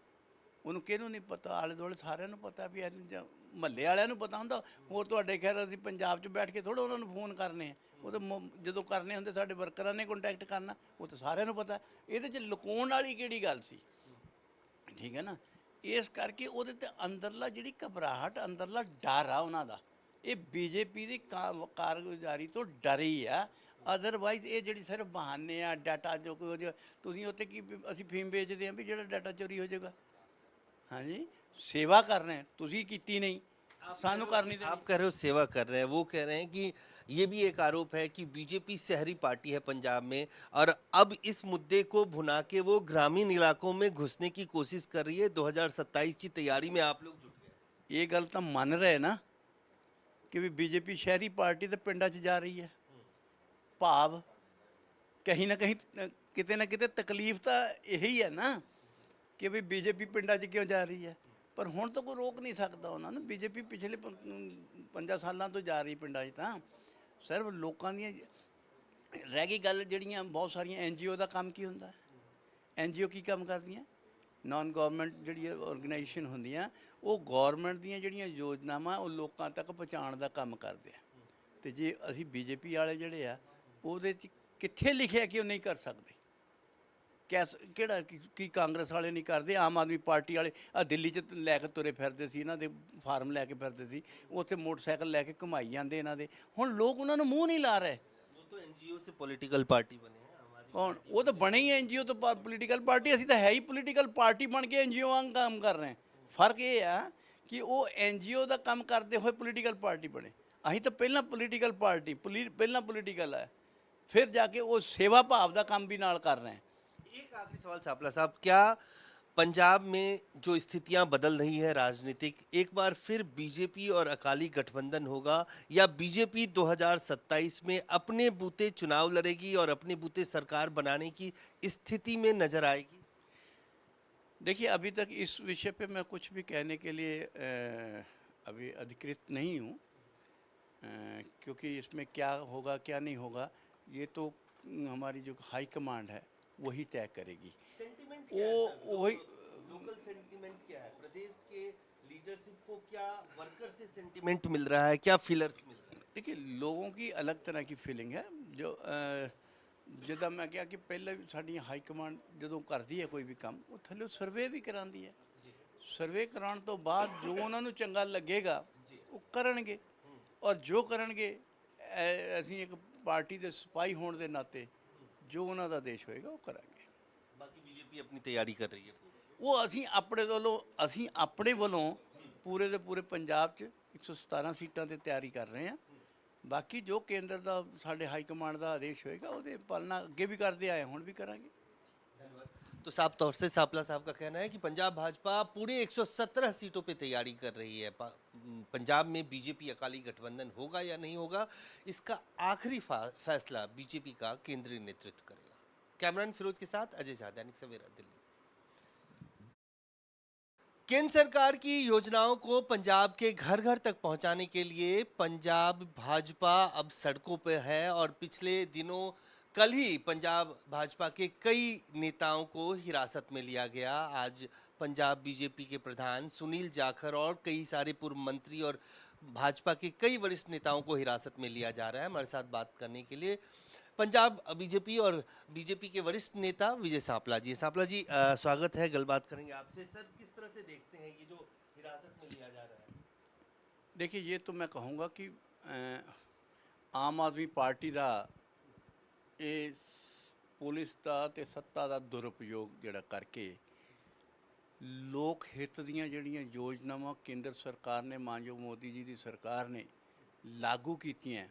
ਉਹਨੂੰ ਕਿਹਨੂੰ ਨਹੀਂ ਪਤਾ? ਆਲੇ ਦੁਆਲੇ ਸਾਰਿਆਂ ਨੂੰ ਪਤਾ ਵੀ ਇਹ ਮਹੱਲੇ ਵਾਲਿਆਂ ਨੂੰ ਪਤਾ ਹੁੰਦਾ। ਹੋਰ ਤੁਹਾਡੇ ਖੈਰ ਅਸੀਂ ਪੰਜਾਬ 'ਚ ਬੈਠ ਕੇ ਥੋੜਾ ਉਹਨਾਂ ਨੂੰ ਫੋਨ ਕਰਨੇ ਆ। ਉਹ ਤਾਂ ਮ- ਜਦੋਂ ਕਰਨੇ ਹੁੰਦੇ ਸਾਡੇ ਵਰਕਰਾਂ ਨੇ ਕੰਟੈਕਟ ਕਰਨਾ, ਉਹ ਤਾਂ ਸਾਰਿਆਂ ਨੂੰ ਪਤਾ। ਇਹਦੇ 'ਚ ਲੁਕਾਉਣ ਵਾਲੀ ਕਿਹੜੀ ਗੱਲ ਸੀ? ਠੀਕ ਹੈ ਨਾ? ਇਸ ਕਰਕੇ ਉਹਦੇ ਤੇ ਅੰਦਰਲਾ ਜਿਹੜੀ ਘਬਰਾਹਟ, ਅੰਦਰਲਾ ਡਰ ਆ ਉਹਨਾਂ ਦਾ। ਇਹ ਬੀਜੇਪੀ ਦੀ ਕਾ- ਕਾਰਗੁਜ਼ਾਰੀ ਤੋਂ ਡਰ ਹੀ ਆ। ਅਦਰਵਾਈਜ਼ ਇਹ ਜਿਹੜੀ ਸਿਰਫ ਬਹਾਨੇ ਆ ਡਾਟਾ ਜੋ ਕੋਈ ਹੋ ਜਾਏ, ਤੁਸੀਂ ਉੱਥੇ ਕੀ ਵੀ ਅਸੀਂ ਫੀਮ ਵੇਚਦੇ ਆ ਵੀ ਜਿਹੜਾ ਡਾਟਾ ਚੋਰੀ ਹੋ ਜਾਏਗਾ ਹਾਂਜੀ ਸੇਵਾ ਕਰ ਰਹੇ ਹਾਂ, ਤੁਸੀਂ ਕੀਤੀ ਨਹੀਂ ਸਾਨੂੰ ਕਰਨੀ ਦੇਣੀ आप कह रहे हो सेवा कर रहे हैं वो कह रहे हैं कि ये भी एक आरोप है कि बीजेपी शहरी पार्टी है पंजाब में और अब इस मुद्दे को भुना के वो ग्रामीण इलाकों में घुसने की कोशिश कर रही है 2027 की तैयारी में आप लोग जुट गए ਇਹ ਗੱਲ ਤਾਂ ਮੰਨ ਰਹੇ ਨਾ ਕਿ ਵੀ ਬੀਜੇਪੀ ਸ਼ਹਿਰੀ ਪਾਰਟੀ ਤੇ ਪਿੰਡਾਂ 'ਚ ਜਾ ਰਹੀ ਹੈ ਭਾਵ ਕਹੀਂ ਨਾ ਕਹੀਂ ਕਿਤੇ ਨਾ ਕਿਤੇ ਤਕਲੀਫ ਤਾਂ ਇਹੀ ਹੈ ਨਾ ਕਿ ਵੀ ਬੀਜੇਪੀ ਪਿੰਡਾਂ 'ਚ ਕਿਉਂ ਜਾ ਰਹੀ ਹੈ। ਪਰ ਹੁਣ ਤਾਂ ਕੋਈ ਰੋਕ ਨਹੀਂ ਸਕਦਾ ਉਹਨਾਂ ਨੂੰ। ਬੀਜੇਪੀ ਪਿਛਲੇ 5 ਸਾਲਾਂ ਤੋਂ ਜਾ ਰਹੀ ਪਿੰਡਾਂ 'ਚ ਤਾਂ। ਸਿਰਫ ਲੋਕਾਂ ਦੀਆਂ ਰਹਿ ਗਈ ਗੱਲ ਜਿਹੜੀਆਂ ਬਹੁਤ ਸਾਰੀਆਂ ਐਨਜੀਓ ਦਾ ਕੰਮ ਕੀ ਹੁੰਦਾ? ਹੈ ਐਨਜੀਓ ਕੀ ਕੰਮ ਕਰਦੀਆਂ? ਨਾਨ ਗਵਰਨਮੈਂਟ ਜਿਹੜੀ ਆਰਗੇਨਾਈਜੇਸ਼ਨ ਹੁੰਦੀਆਂ, ਉਹ ਗਵਰਨਮੈਂਟ ਦੀਆਂ ਜਿਹੜੀਆਂ ਯੋਜਨਾਵਾਂ ਉਹ ਲੋਕਾਂ ਤੱਕ ਪਹੁੰਚਾਉਣ ਦਾ ਕੰਮ ਕਰਦੇ ਆ। ਤੇ ਜੇ ਅਸੀਂ ਬੀਜੇਪੀ ਵਾਲੇ ਜਿਹੜੇ ਆ ਉਹਦੇ 'ਚ ਕਿੱਥੇ ਲਿਖਿਆ ਕਿ ਉਹ ਨਹੀਂ ਕਰ ਸਕਦੇ? ਕੈਸ ਕਿਹੜਾ ਕੀ ਕਾਂਗਰਸ ਵਾਲੇ ਨਹੀਂ ਕਰਦੇ ਆਮ ਆਦਮੀ ਪਾਰਟੀ ਵਾਲੇ? ਆ ਦਿੱਲੀ 'ਚ ਲੈ ਕੇ ਤੁਰੇ ਫਿਰਦੇ ਸੀ ਇਹਨਾਂ ਦੇ ਫਾਰਮ ਲੈ ਕੇ ਫਿਰਦੇ ਸੀ ਉੱਥੇ ਮੋਟਰਸਾਈਕਲ ਲੈ ਕੇ ਘੁਮਾਈ ਜਾਂਦੇ ਇਹਨਾਂ ਦੇ। ਹੁਣ ਲੋਕ ਉਹਨਾਂ ਨੂੰ ਮੂੰਹ ਨਹੀਂ ਲਾ ਰਹੇ। ਕੌਣ? ਉਹ ਤਾਂ ਬਣੇ ਹੀ ਐਨਜੀਓ ਤੋਂ ਪੋਲੀਟੀਕਲ ਪਾਰਟੀ ਅਸੀਂ ਤਾਂ ਹੈ ਹੀ ਪੋਲੀਟੀਕਲ ਪਾਰਟੀ ਬਣ ਕੇ ਐਨਜੀਓ ਵਾਂਗ ਕੰਮ ਕਰ ਰਹੇ ਫ਼ਰਕ ਇਹ ਆ ਕਿ ਉਹ ਐਨਜੀਓ ਦਾ ਕੰਮ ਕਰਦੇ ਹੋਏ ਪੋਲੀਟੀਕਲ ਪਾਰਟੀ ਬਣੇ। ਅਸੀਂ ਤਾਂ ਪਹਿਲਾਂ ਪੋਲੀਟੀਕਲ ਪਾਰਟੀ ਪਹਿਲਾਂ ਪੋਲੀਟੀਕਲ ਹੈ ਫਿਰ ਜਾ ਕੇ ਉਹ ਸੇਵਾ ਭਾਵ ਦਾ ਕੰਮ ਵੀ ਨਾਲ ਕਰ ਰਹੇ ਹਾਂ एक आखिरी सवाल सापला साहब क्या पंजाब में जो स्थितियां बदल रही है राजनीतिक एक बार फिर बीजेपी और अकाली गठबंधन होगा या बीजेपी 2027 में अपने बूते चुनाव लड़ेगी और अपने बूते सरकार बनाने की स्थिति में नजर आएगी देखिए अभी तक इस विषय पे मैं कुछ भी कहने के लिए अ, अभी अधिकृत नहीं हूँ अ, क्योंकि इसमें क्या होगा क्या नहीं होगा ये तो अम, हमारी जो हाई कमांड है वही तय करेगी सेंटिमेंट वो वही लोकल सेंटिमेंट क्या है प्रदेश के लीडरशिप को क्या वर्कर से सेंटिमेंट मिल रहा है क्या फीलर्स मिल रहे हैं देखिए लोगों की अलग तरह की फीलिंग है ਜੋ ਅ, ਜਿੱਦਾਂ ਮੈਂ ਕਿਹਾ ਕਿ ਪਹਿਲਾਂ ਵੀ ਸਾਡੀਆਂ ਹਾਈ ਕਮਾਂਡ ਜਦੋਂ ਕਰਦੀ ਹੈ ਕੋਈ ਵੀ ਕੰਮ ਉਹ ਥੱਲੇ ਸਰਵੇ ਵੀ ਕਰਾਉਂਦੀ ਹੈ ਸਰਵੇ ਕਰਾਉਣ ਤੋਂ ਬਾਅਦ ਜੋ ਉਹਨਾਂ ਨੂੰ ਚੰਗਾ ਲੱਗੇਗਾ ਉਹ ਕਰਨਗੇ ਔਰ ਜੋ ਕਰਨਗੇ ਐ- ਅਸੀਂ ਇੱਕ ਪਾਰਟੀ ਦੇ ਸਿਪਾਹੀ ਹੋਣ ਦੇ ਨਾਤੇ ਜੋ ਉਹਨਾਂ ਦਾ ਦੇਸ਼ ਹੋਏਗਾ ਉਹ ਕਰਾਂਗੇ बाकी बीजेपी अपनी तैयारी कर रही है ਉਹ ਅਸੀਂ ਆਪਣੇ ਵੱਲੋਂ ਅਸੀਂ ਆਪਣੇ ਵੱਲੋਂ ਪੂਰੇ ਦੇ ਪੂਰੇ ਪੰਜਾਬ 'ਚ 117 ਸੀਟਾਂ ਤੇ ਤਿਆਰੀ ਕਰ ਰਹੇ ਹਾਂ ਬਾਕੀ ਜੋ ਕੇਂਦਰ ਦਾ ਸਾਡੇ ਹਾਈ ਕਮਾਂਡ ਦਾ ਆਦੇਸ਼ ਹੋਏਗਾ ਉਹਦੇ ਪਾਲਣਾ ਅੱਗੇ ਵੀ ਕਰਦੇ ਆਏ ਹੁਣ ਵੀ ਕਰਾਂਗੇ तो साफ तौर से सापला साहब का कहना है कि पंजाब भाजपा पूरे 117 सीटों पे तैयारी कर रही है पा- पंजाब में बीजेपी अकाली गठबंधन होगा या नहीं होगा, इसका आखिरी फैसला बीजेपी का केंद्रीय नेतृत्व करेगा। कैमरान फिरोज के साथ अजय झा, दैनिक सवेरा, दिल्ली। केंद्र सरकार की योजनाओं को पंजाब के घर घर तक पहुँचाने के लिए पंजाब भाजपा अब सड़कों पर है और पिछले दिनों कल ही पंजाब भाजपा के कई नेताओं को हिरासत में लिया गया। आज पंजाब बीजेपी के प्रधान सुनील जाखर और कई सारे पूर्व मंत्री और भाजपा के कई वरिष्ठ नेताओं को हिरासत में लिया जा रहा है। हमारे साथ बात करने के लिए पंजाब बीजेपी और बीजेपी के वरिष्ठ नेता विजय सांपला जी सांपला जी आ, स्वागत है। गलबात करेंगे आपसे। सर किस तरह से देखते हैं ये जो हिरासत में लिया जा रहा है? देखिए ये तो मैं कहूँगा कि आम आदमी पार्टी का पुलिस का सत्ता का दुरुपयोग जरा करके ਲੋਕ ਹਿੱਤ ਦੀਆਂ ਜਿਹੜੀਆਂ ਯੋਜਨਾਵਾਂ ਕੇਂਦਰ ਸਰਕਾਰ ਨੇ, ਮਾਨਯੋਗ ਮੋਦੀ ਜੀ ਦੀ ਸਰਕਾਰ ਨੇ ਲਾਗੂ ਕੀਤੀਆਂ,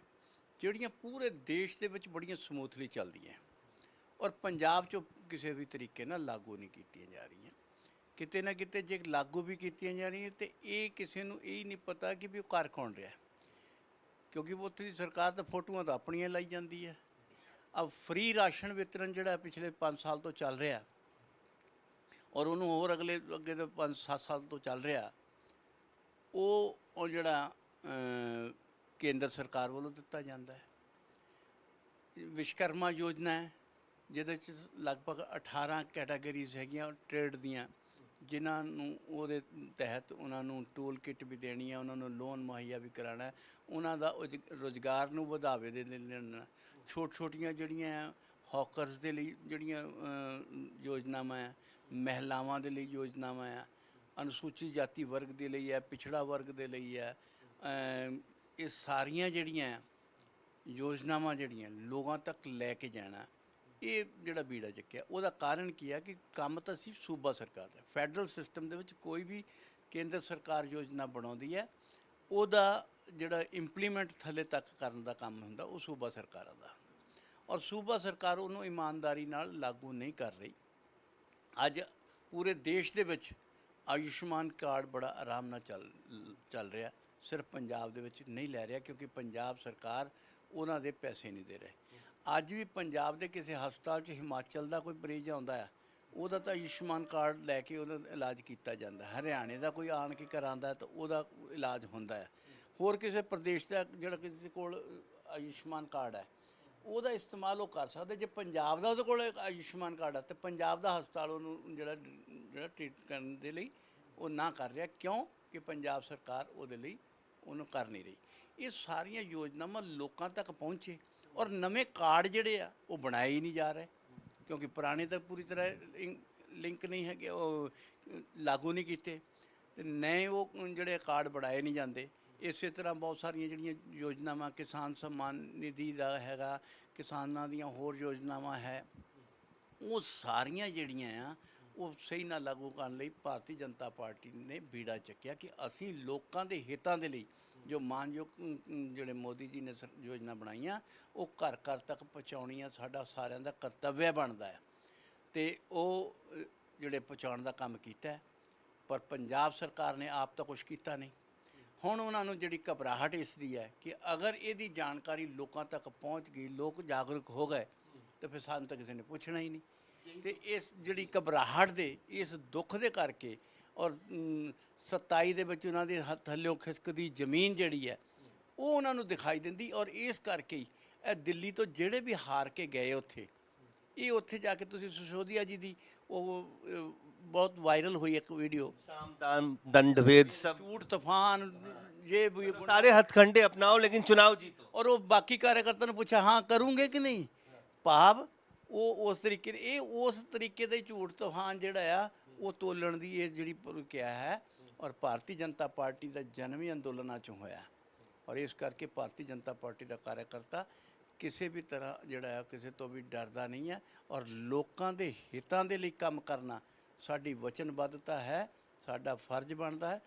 ਜਿਹੜੀਆਂ ਪੂਰੇ ਦੇਸ਼ ਦੇ ਵਿੱਚ ਬੜੀਆਂ ਸਮੂਥਲੀ ਚੱਲਦੀਆਂ ਔਰ ਪੰਜਾਬ 'ਚ ਕਿਸੇ ਵੀ ਤਰੀਕੇ ਨਾਲ ਲਾਗੂ ਨਹੀਂ ਕੀਤੀਆਂ ਜਾ ਰਹੀਆਂ। ਕਿਤੇ ਨਾ ਕਿਤੇ ਜੇ ਲਾਗੂ ਵੀ ਕੀਤੀਆਂ ਜਾ ਰਹੀਆਂ ਤੇ ਇਹ ਕਿਸੇ ਨੂੰ ਇਹ ਨਹੀਂ ਪਤਾ ਕਿ ਵੀ ਉਹ ਕਰ ਕੌਣ ਰਿਹਾ। ਕਿਉਂਕਿ ਉੱਥੇ ਦੀ ਸਰਕਾਰ ਤਾਂ ਫੋਟੋਆਂ ਤਾਂ ਆਪਣੀਆਂ ਲਾਈ ਜਾਂਦੀ ਹੈ। ਆ ਫ੍ਰੀ ਰਾਸ਼ਨ ਵਿਤਰਨ ਜਿਹੜਾ ਪਿਛਲੇ 5 ਸਾਲ ਤੋਂ ਚੱਲ ਰਿਹਾ ਔਰ ਉਹਨੂੰ ਹੋਰ ਅਗਲੇ, ਅੱਗੇ ਦੇ 5-7 ਸਾਲ ਤੋਂ ਚੱਲ ਰਿਹਾ। ਉਹ ਉਹ ਜਿਹੜਾ ਕੇਂਦਰ ਸਰਕਾਰ ਵੱਲੋਂ ਦਿੱਤਾ ਜਾਂਦਾ ਹੈ। ਵਿਸ਼ਕਰਮਾ ਯੋਜਨਾ ਹੈ, ਜਿਹਦੇ ਚ ਲਗਭਗ 18 ਕੈਟਾਗਰੀਜ਼ ਹੈਗੀਆਂ ਟ੍ਰੇਡ ਦੀਆਂ, ਜਿਨ੍ਹਾਂ ਨੂੰ ਉਹਦੇ ਤਹਿਤ ਉਹਨਾਂ ਨੂੰ ਟੂਲ ਕਿੱਟ ਵੀ ਦੇਣੀ ਹੈ, ਉਹਨਾਂ ਨੂੰ ਲੋਨ ਮੁਹੱਈਆ ਵੀ ਕਰਾਉਣਾ ਹੈ। ਉਹਨਾਂ ਦਾ ਉਜ- ਰੁਜ਼ਗਾਰ ਨੂੰ ਵਧਾਵੇ ਦੇ ਦੇਣਾ ਛੋਟ ਛੋਟੀਆਂ ਜਿਹੜੀਆਂ ਹੌਕਰਸ ਦੇ ਲਈ ਜਿਹੜੀਆਂ ਯੋਜਨਾਵਾਂ ਆ, ਮਹਿਲਾਵਾਂ ਦੇ ਲਈ ਯੋਜਨਾਵਾਂ ਆ ਅਨੁਸੂਚਿਤ ਜਾਤੀ ਵਰਗ ਦੇ ਲਈ ਹੈ ਪਿਛੜਾ ਵਰਗ ਦੇ ਲਈ ਹੈ ਇਹ ਸਾਰੀਆਂ ਜਿਹੜੀਆਂ ਯੋਜਨਾਵਾਂ ਜਿਹੜੀਆਂ ਲੋਕਾਂ ਤੱਕ ਲੈ ਕੇ ਜਾਣਾ, ਇਹ ਜਿਹੜਾ ਬੀੜਾ ਚੱਕਿਆ, ਉਹਦਾ ਕਾਰਨ ਕੀ ਹੈ ਕਿ ਕੰਮ ਤਾਂ ਸੀ ਸੂਬਾ ਸਰਕਾਰ ਦਾ, ਫੈਡਰਲ ਸਿਸਟਮ ਦੇ ਵਿੱਚ ਕੋਈ ਵੀ ਕੇਂਦਰ ਸਰਕਾਰ ਯੋਜਨਾ ਬਣਾਉਂਦੀ ਹੈ ਉਹਦਾ ਜਿਹੜਾ ਇੰਪਲੀਮੈਂਟ ਥੱਲੇ ਤੱਕ ਕਰਨ ਦਾ ਕੰਮ ਹੁੰਦਾ, ਉਹ ਸੂਬਾ ਸਰਕਾਰਾਂ ਦਾ। ਔਰ ਸੂਬਾ ਸਰਕਾਰ ਉਹਨੂੰ ਇਮਾਨਦਾਰੀ ਨਾਲ ਲਾਗੂ ਨਹੀਂ ਕਰ ਰਹੀ। ਅੱਜ ਪੂਰੇ ਦੇਸ਼ ਦੇ ਵਿੱਚ ਆਯੁਸ਼ਮਾਨ ਕਾਰਡ ਬੜਾ ਆਰਾਮ ਨਾਲ ਚੱਲ ਚੱਲ ਰਿਹਾ। ਸਿਰਫ ਪੰਜਾਬ ਦੇ ਵਿੱਚ ਨਹੀਂ ਲੈ ਰਿਹਾ ਕਿਉਂਕਿ ਪੰਜਾਬ ਸਰਕਾਰ ਉਹਨਾਂ ਦੇ ਪੈਸੇ ਨਹੀਂ ਦੇ ਰਹੇ। ਅੱਜ ਵੀ ਪੰਜਾਬ ਦੇ ਕਿਸੇ ਹਸਪਤਾਲ 'ਚ ਹਿਮਾਚਲ ਦਾ ਕੋਈ ਮਰੀਜ਼ ਆਉਂਦਾ ਹੈ ਉਹਦਾ ਤਾਂ ਆਯੁਸ਼ਮਾਨ ਕਾਰਡ ਲੈ ਕੇ ਉਹਦਾ ਇਲਾਜ ਕੀਤਾ ਜਾਂਦਾ। ਹਰਿਆਣੇ ਦਾ ਕੋਈ ਆਣ ਕੇ ਕਰਾਂਦਾ ਹੈ ਤਾਂ ਉਹਦਾ ਇਲਾਜ ਹੁੰਦਾ ਹੈ ਹੋਰ ਕਿਸੇ ਪ੍ਰਦੇਸ਼ ਦਾ ਜਿਹੜਾ ਕਿਸੇ ਕੋਲ ਆਯੁਸ਼ਮਾਨ ਕਾਰਡ ਹੈ ਉਹਦਾ ਇਸਤੇਮਾਲ ਉਹ ਕਰ ਸਕਦਾ, ਜੇ ਪੰਜਾਬ ਦਾ ਉਹਦੇ ਕੋਲ ਆਯੁਸ਼ਮਾਨ ਕਾਰਡ ਆ, ਤੇ ਪੰਜਾਬ ਦਾ ਹਸਪਤਾਲ ਉਹਨੂੰ ਜਿਹੜਾ ਜਿਹੜਾ ਟ੍ਰੀਟ ਕਰਨ ਦੇ ਲਈ ਉਹ ਨਾ ਕਰ ਰਿਹਾ, ਕਿਉਂ? ਕਿ ਪੰਜਾਬ ਸਰਕਾਰ ਉਹਦੇ ਲਈ ਉਹਨੂੰ ਕਰ ਨਹੀਂ ਰਹੀ। ਇਹ ਸਾਰੀਆਂ ਯੋਜਨਾਵਾਂ ਲੋਕਾਂ ਤੱਕ ਪਹੁੰਚੇ ਔਰ ਨਵੇਂ ਕਾਰਡ ਜਿਹੜੇ ਆ, ਉਹ ਬਣਾਏ ਹੀ ਨਹੀਂ ਜਾ ਰਹੇ, ਕਿਉਂਕਿ ਪੁਰਾਣੇ ਤਾਂ ਪੂਰੀ ਤਰ੍ਹਾਂ ਲਿੰਕ ਨਹੀਂ ਹੈਗੇ, ਉਹ ਲਾਗੂ ਨਹੀਂ ਕੀਤੇ, ਤੇ ਨਵੇਂ ਉਹ ਜਿਹੜੇ ਕਾਰਡ ਬਣਾਏ ਨਹੀਂ ਜਾਂਦੇ ਇਸੇ ਤਰ੍ਹਾਂ ਬਹੁਤ ਸਾਰੀਆਂ ਜਿਹੜੀਆਂ ਯੋਜਨਾਵਾਂ, ਕਿਸਾਨ ਸਨਮਾਨ ਨਿਧੀ ਦਾ ਹੈਗਾ, ਕਿਸਾਨਾਂ ਦੀਆਂ ਹੋਰ ਯੋਜਨਾਵਾਂ ਹੈ, ਉਹ ਸਾਰੀਆਂ ਜਿਹੜੀਆਂ ਆ, ਉਹ ਸਹੀ ਨਾਲ ਲਾਗੂ ਕਰਨ ਲਈ ਭਾਰਤੀ ਜਨਤਾ ਪਾਰਟੀ ਨੇ ਬੀੜਾ ਚੱਕਿਆ ਕਿ ਅਸੀਂ ਲੋਕਾਂ ਦੇ ਹਿੱਤਾਂ ਦੇ ਲਈ ਜੋ ਮਾਨਯੋਗ ਜਿਹੜੇ ਮੋਦੀ ਜੀ ਨੇ ਸਰ- ਯੋਜਨਾ ਬਣਾਈਆਂ, ਉਹ ਘਰ ਘਰ ਤੱਕ ਪਹੁੰਚਾਉਣੀਆਂ ਸਾਡਾ ਸਾਰਿਆਂ ਦਾ ਕਰਤੱਵ ਬਣਦਾ ਹੈ ਤੇ ਉਹ ਜਿਹੜੇ ਪਹੁੰਚਾਉਣ ਦਾ ਕੰਮ ਕੀਤਾ ਪਰ ਪੰਜਾਬ ਸਰਕਾਰ ਨੇ ਆਪ ਤਾਂ ਕੁਝ ਕੀਤਾ ਨਹੀਂ। ਹੁਣ ਉਹਨਾਂ ਨੂੰ ਜਿਹੜੀ ਘਬਰਾਹਟ ਇਸ ਦੀ ਹੈ ਕਿ ਅਗਰ ਇਹਦੀ ਜਾਣਕਾਰੀ ਲੋਕਾਂ ਤੱਕ ਪਹੁੰਚ ਗਈ ਲੋਕ ਜਾਗਰੂਕ ਹੋ ਗਏ ਤਾਂ ਫਿਰ ਸਾਨੂੰ ਤਾਂ ਕਿਸੇ ਨੇ ਪੁੱਛਣਾ ਹੀ ਨਹੀਂ। ਤੇ ਇਸ ਜਿਹੜੀ ਘਬਰਾਹਟ ਦੇ ਇਸ ਦੁੱਖ ਦੇ ਕਰਕੇ ਔਰ ਅਮ, 27 ਦੇ ਵਿੱਚ ਉਹਨਾਂ ਦੇ ਹੱਥ ਥੱਲਿਓਂ ਖਿਸਕਦੀ ਜ਼ਮੀਨ ਜਿਹੜੀ ਹੈ ਉਹ ਉਹਨਾਂ ਨੂੰ ਦਿਖਾਈ ਦਿੰਦੀ ਔਰ ਇਸ ਕਰਕੇ ਹੀ ਇਹ ਦਿੱਲੀ ਤੋਂ ਜਿਹੜੇ ਵੀ ਹਾਰ ਕੇ ਗਏ ਉੱਥੇ ਇਹ ਉੱਥੇ ਜਾ ਕੇ ਤੁਸੀਂ ਸਿਸੋਦੀਆ ਜੀ ਦੀ ਉਹ ਅ, ਬਹੁਤ ਵਾਇਰਲ ਹੋਈ ਇੱਕ ਵੀਡੀਓ साम दान दंड भेद सब ਝੂਠ ਤੂਫਾਨ ਇਹ ਵੀ सारे हथकंडे अपनाओ लेकिन चुनाव जीतो ਔਰ ਉਹ ਬਾਕੀ ਕਾਰਜਕਰਤਾ ਨੂੰ ਪੁੱਛਿਆ ਹਾਂ ਕਰੂੰਗੇ ਕਿ ਨਹੀਂ ਭਾਵ ਉਹ ਉਸ ਤਰੀਕੇ ਇਹ ਉਸ ਤਰੀਕੇ ਦੇ ਝੂਠ ਤੂਫਾਨ ਜਿਹੜਾ ਆ ਉਹ ਤੋਲਣ ਦੀ ਇਹ ਜਿਹੜੀ ਪ੍ਰਕਿਰਿਆ ਹੈ ਔਰ ਭਾਰਤੀ ਜਨਤਾ ਪਾਰਟੀ ਦਾ ਜਨਮ ਹੀ ਅੰਦੋਲਨਾਂ ਚੋਂ ਹੋਇਆ ਔਰ ਇਸ ਕਰਕੇ ਭਾਰਤੀ ਜਨਤਾ ਪਾਰਟੀ ਦਾ ਕਾਰਜਕਰਤਾ ਕਿਸੇ ਵੀ ਤਰ੍ਹਾਂ ਜਿਹੜਾ ਆ ਕਿਸੇ ਤੋਂ ਵੀ ਡਰਦਾ ਨਹੀਂ ਹੈ ਔਰ ਲੋਕਾਂ ਦੇ ਹਿੱਤਾਂ ਦੇ ਲਈ ਕੰਮ ਕਰਨਾ ਸਾਡੀ ਵਚਨਬੱਧਤਾ ਹੈ ਸਾਡਾ ਫਰਜ਼ ਬਣਦਾ ਹੈ।